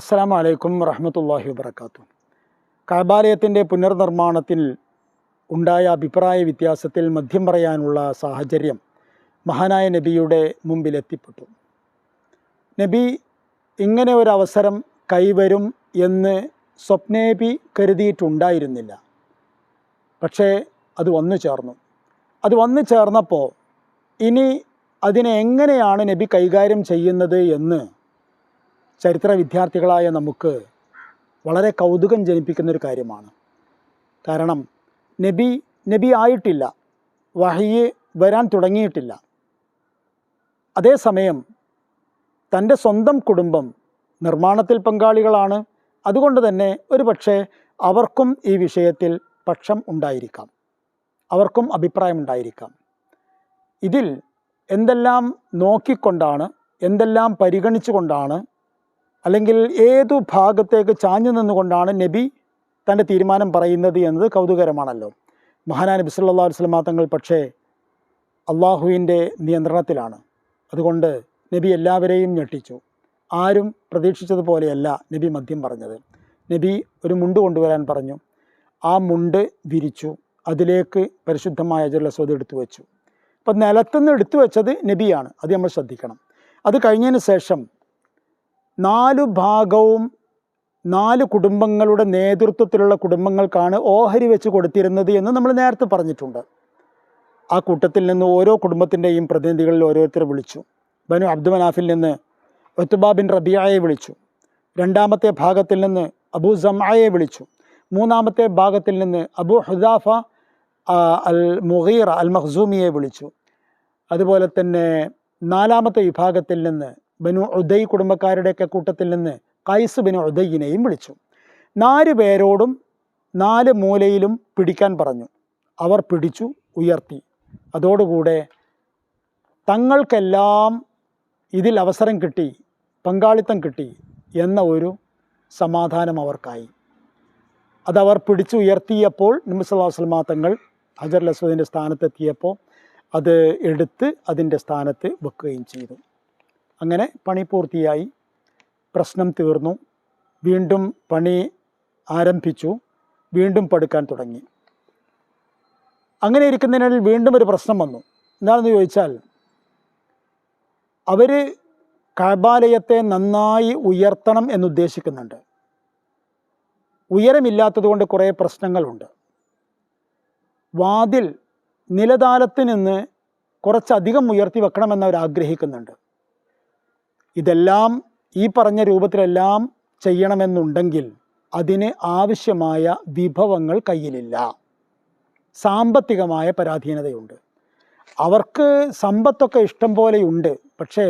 അസ്സാം വലൈക്കും വറഹമത്തല്ലാഹി വബർക്കാത്തു കബാലയത്തിന്റെ പുനർനിർമ്മാണത്തിൽ ഉണ്ടായ അഭിപ്രായ വ്യത്യാസത്തിൽ മദ്യം പറയാനുള്ള സാഹചര്യം മഹാനായ നബിയുടെ മുമ്പിലെത്തിപ്പെട്ടു. നബി ഇങ്ങനെ ഒരു അവസരം കൈവരും എന്ന് സ്വപ്നേബി കരുതിയിട്ടുണ്ടായിരുന്നില്ല. പക്ഷേ അത് വന്നു ചേർന്നു. അത് വന്നു ചേർന്നപ്പോൾ ഇനി അതിനെ എങ്ങനെയാണ് നബി കൈകാര്യം ചെയ്യുന്നത് എന്ന് ചരിത്ര വിദ്യാർത്ഥികളായ നമുക്ക് വളരെ കൗതുകം ജനിപ്പിക്കുന്ന ഒരു കാര്യമാണ്. കാരണം നബി നബി ആയിട്ടില്ല വഹയ്യ് വരാൻ തുടങ്ങിയിട്ടില്ല. അതേസമയം തന്റെ സ്വന്തം കുടുംബം നിർമ്മാണത്തിൽ പങ്കാളികളാണ്. അതുകൊണ്ട് തന്നെ ഒരു പക്ഷേ അവർക്കും ഈ വിഷയത്തിൽ പക്ഷം ഉണ്ടായിരിക്കാം. അവർക്കും അഭിപ്രായമുണ്ടായിരിക്കാം ഇതിൽ എന്തെല്ലാം നോക്കിക്കൊണ്ടാണ് എന്തെല്ലാം പരിഗണിച്ചുകൊണ്ടാണ് അല്ലെങ്കിൽ ഏതു ഭാഗത്തേക്ക് ചാഞ്ഞു നിന്നുകൊണ്ടാണ് നബി തന്റെ തീരുമാനം പറയുന്നത് എന്നത് കൗതുകരമാണല്ലോ മഹാനാ നബി സല്ലല്ലാഹു അലൈഹി വസല്ലമ തങ്ങൾ പക്ഷേ അള്ളാഹുവിന്റെ നിയന്ത്രണത്തിലാണ്. അതുകൊണ്ട് നബി എല്ലാവരെയും ഞെട്ടിച്ചു. ആരും പ്രതീക്ഷിച്ചതുപോലെയല്ല നബി മദ്യം പറഞ്ഞത്. നബി ഒരു മുണ്ട് കൊണ്ടുവരാൻ പറഞ്ഞു. ആ മുണ്ട് വിരിച്ചു. അതിലേക്ക് പരിശുദ്ധമായ ജലസ്വത് എടുത്തു വെച്ചു. അപ്പം നിലത്തുനിന്ന് എടുത്തു വെച്ചത് നബിയാണ്. അത് നമ്മൾ ശ്രദ്ധിക്കണം. അത് കഴിഞ്ഞതിന് ശേഷം നാലു ഭാഗവും നാല് കുടുംബങ്ങളുടെ നേതൃത്വത്തിലുള്ള കുടുംബങ്ങൾക്കാണ് ഓഹരി വെച്ച് കൊടുത്തിരുന്നത് എന്ന് നമ്മൾ നേരത്തെ പറഞ്ഞിട്ടുണ്ട്. ആ കൂട്ടത്തിൽ നിന്ന് ഓരോ കുടുംബത്തിന്റെയും പ്രതിനിധികളിൽ ഓരോരുത്തരെ വിളിച്ചു. ബനു അബ്ദുമനാഫിൽ നിന്ന് ഒത്തുബാ ബിൻ റബിയായെ വിളിച്ചു. രണ്ടാമത്തെ ഭാഗത്തിൽ നിന്ന് അബൂ ജമായെ വിളിച്ചു. മൂന്നാമത്തെ ഭാഗത്തിൽ നിന്ന് അബൂ ഹുദാഫ അൽ മുഹീറ അൽ മഹ്സൂമിയെ വിളിച്ചു. അതുപോലെ തന്നെ നാലാമത്തെ വിഭാഗത്തിൽ നിന്ന് ബനു ഉദയ് കുടുംബക്കാരുടെയൊക്കെ കൂട്ടത്തിൽ നിന്ന് കൈസ് ബിനു ഉദയ്യിനെയും വിളിച്ചു. നാല് പേരോടും നാല് മൂലയിലും പിടിക്കാൻ പറഞ്ഞു. അവർ പിടിച്ചു ഉയർത്തി. അതോടുകൂടെ തങ്ങൾക്കെല്ലാം ഇതിൽ അവസരം കിട്ടി പങ്കാളിത്തം കിട്ടി എന്ന ഒരു സമാധാനം അവർക്കായി. അതവർ പിടിച്ചുയർത്തിയപ്പോൾ വസല്ലമ തങ്ങൾ ഹജർ ലസ്വദിന്റെ സ്ഥാനത്തെത്തിയപ്പോൾ അത് എടുത്ത് അതിന്റെ സ്ഥാനത്ത് വെക്കുകയും ചെയ്തു. അങ്ങനെ പണി പൂർത്തിയായി. പ്രശ്നം തീർന്നു. വീണ്ടും പണി ആരംഭിച്ചു. വീണ്ടും പടുക്കാൻ തുടങ്ങി. അങ്ങനെ ഇരിക്കുന്നതിനിടയിൽ വീണ്ടും ഒരു പ്രശ്നം വന്നു. എന്താണെന്ന് ചോദിച്ചാൽ അവർ കബാലയത്തെ നന്നായി ഉയർത്തണം എന്നുദ്ദേശിക്കുന്നുണ്ട്. ഉയരമില്ലാത്തത് കൊണ്ട് കുറേ പ്രശ്നങ്ങളുണ്ട്. വാതിൽ നിലതാലത്ത് നിന്ന് കുറച്ചധികം ഉയർത്തി വെക്കണമെന്ന് അവർ ആഗ്രഹിക്കുന്നുണ്ട്. ഇതെല്ലാം ഈ പറഞ്ഞ രൂപത്തിലെല്ലാം ചെയ്യണമെന്നുണ്ടെങ്കിൽ അതിന് ആവശ്യമായ വിഭവങ്ങൾ കയ്യിലില്ല. സാമ്പത്തികമായ പരാധീനതയുണ്ട്. അവർക്ക് സമ്പത്തൊക്കെ ഇഷ്ടം പോലെയുണ്ട്. പക്ഷേ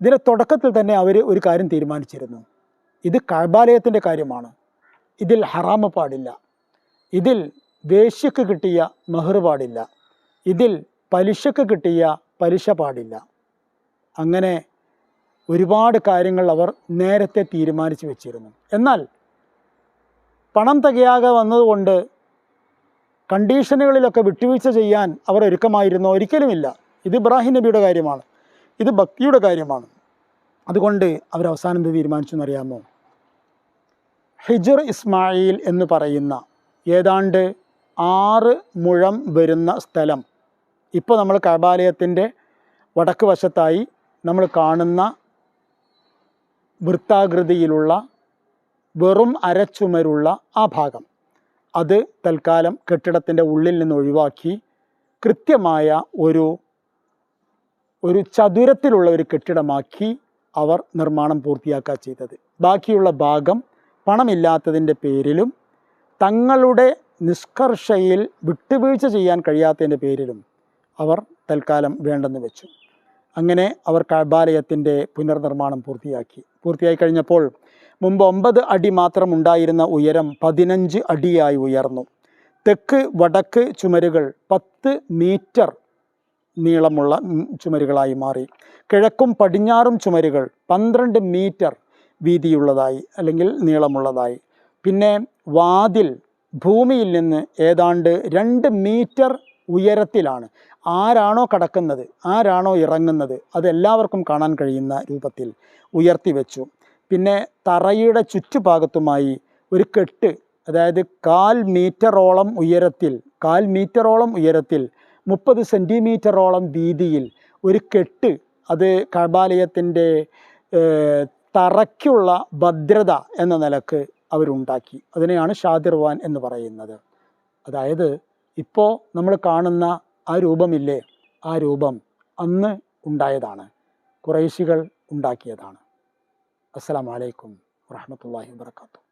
ഇതിന്റെ തുടക്കത്തിൽ തന്നെ അവർ ഒരു കാര്യം തീരുമാനിച്ചിരുന്നു. ഇത് കഴബാലയത്തിന്റെ കാര്യമാണ്. ഇതിൽ ഹറാമ് പാടില്ല. ഇതിൽ വേശ്യക്ക് കിട്ടിയ മെഹർ പാടില്ല. ഇതിൽ പലിശക്ക് കിട്ടിയ പലിശ പാടില്ല. അങ്ങനെ ഒരുപാട് കാര്യങ്ങൾ അവർ നേരത്തെ തീരുമാനിച്ചു വെച്ചിരുന്നു. എന്നാൽ പണം തികയാകെ വന്നതുകൊണ്ട് കണ്ടീഷനുകളിലൊക്കെ വിട്ടുവീഴ്ച ചെയ്യാൻ അവർ ഒരുക്കമായിരുന്നു? ഒരിക്കലുമില്ല. ഇത് ഇബ്രാഹിം നബിയുടെ കാര്യമാണ്. ഇത് ഭക്തിയുടെ കാര്യമാണ്. അതുകൊണ്ട് അവർ അവസാനം എന്ത് തീരുമാനിച്ചു എന്നറിയാമോ? ഹിജർ ഇസ്മായിൽ എന്ന് പറയുന്ന ഏതാണ്ട് ആറ് മുഴം വരുന്ന സ്ഥലം. ഇപ്പോൾ നമ്മൾ കബാലയത്തിന്റെ വടക്ക് വശത്തായി നമ്മൾ കാണുന്ന വൃത്താകൃതിയിലുള്ള വെറും അരച്ചുമരുള്ള ആ ഭാഗം. അത് തൽക്കാലം കെട്ടിടത്തിന്റെ ഉള്ളിൽ നിന്ന് ഒഴിവാക്കി കൃത്യമായ ഒരു ഒരു ചതുരത്തിലുള്ള ഒരു കെട്ടിടമാക്കി അവർ നിർമ്മാണം പൂർത്തിയാക്കുക ചെയ്തത്. ബാക്കിയുള്ള ഭാഗം പണമില്ലാത്തതിന്റെ പേരിലും തങ്ങളുടെ നിഷ്കർഷയിൽ വിട്ടുവീഴ്ച ചെയ്യാൻ കഴിയാത്തതിന്റെ പേരിലും അവർ തൽക്കാലം വേണ്ടെന്ന് വെച്ചു. അങ്ങനെ അവർ കബാലയത്തിന്റെ പുനർനിർമ്മാണം പൂർത്തിയാക്കി. പൂർത്തിയായി കഴിഞ്ഞപ്പോൾ മുമ്പ് ഒമ്പത് അടി മാത്രം ഉണ്ടായിരുന്ന ഉയരം പതിനഞ്ച് അടിയായി ഉയർന്നു. തെക്ക് വടക്ക് ചുമരുകൾ പത്ത് മീറ്റർ നീളമുള്ള ചുമരുകളായി മാറി. കിഴക്കും പടിഞ്ഞാറും ചുമരുകൾ പന്ത്രണ്ട് മീറ്റർ വീതിയുള്ളതായി അല്ലെങ്കിൽ നീളമുള്ളതായി. പിന്നെ വാതിൽ ഭൂമിയിൽ നിന്ന് ഏതാണ്ട് രണ്ട് മീറ്റർ ഉയരത്തിലാണ്. ആരാണോ കടക്കുന്നത് ആരാണോ ഇറങ്ങുന്നത് അതെല്ലാവർക്കും കാണാൻ കഴിയുന്ന രൂപത്തിൽ ഉയർത്തി വെച്ചു. പിന്നെ തറയുടെ ചുറ്റുഭാഗത്തുമായി ഒരു കെട്ട് അതായത് കാൽ മീറ്ററോളം ഉയരത്തിൽ കാൽ മീറ്ററോളം ഉയരത്തിൽ മുപ്പത് സെന്റിമീറ്ററോളം വീതിയിൽ ഒരു കെട്ട് അത് കബാലയത്തിന്റെ തറയ്ക്കുള്ള ഭദ്രത എന്ന നിലയ്ക്ക് അവരുണ്ടാക്കി. അതിനെയാണ് ഷാദിർവാൻ എന്ന് പറയുന്നത്. അതായത് ഇപ്പോൾ നമ്മൾ കാണുന്ന ആ രൂപമില്ലേ? ആ രൂപം അന്ന് ഉണ്ടായതാണ്. കുറേശികൾ ഉണ്ടാക്കിയതാണ്. അസ്സലാമു അലൈക്കും വറഹ്മത്തുള്ളാഹി വബർക്കാത്തു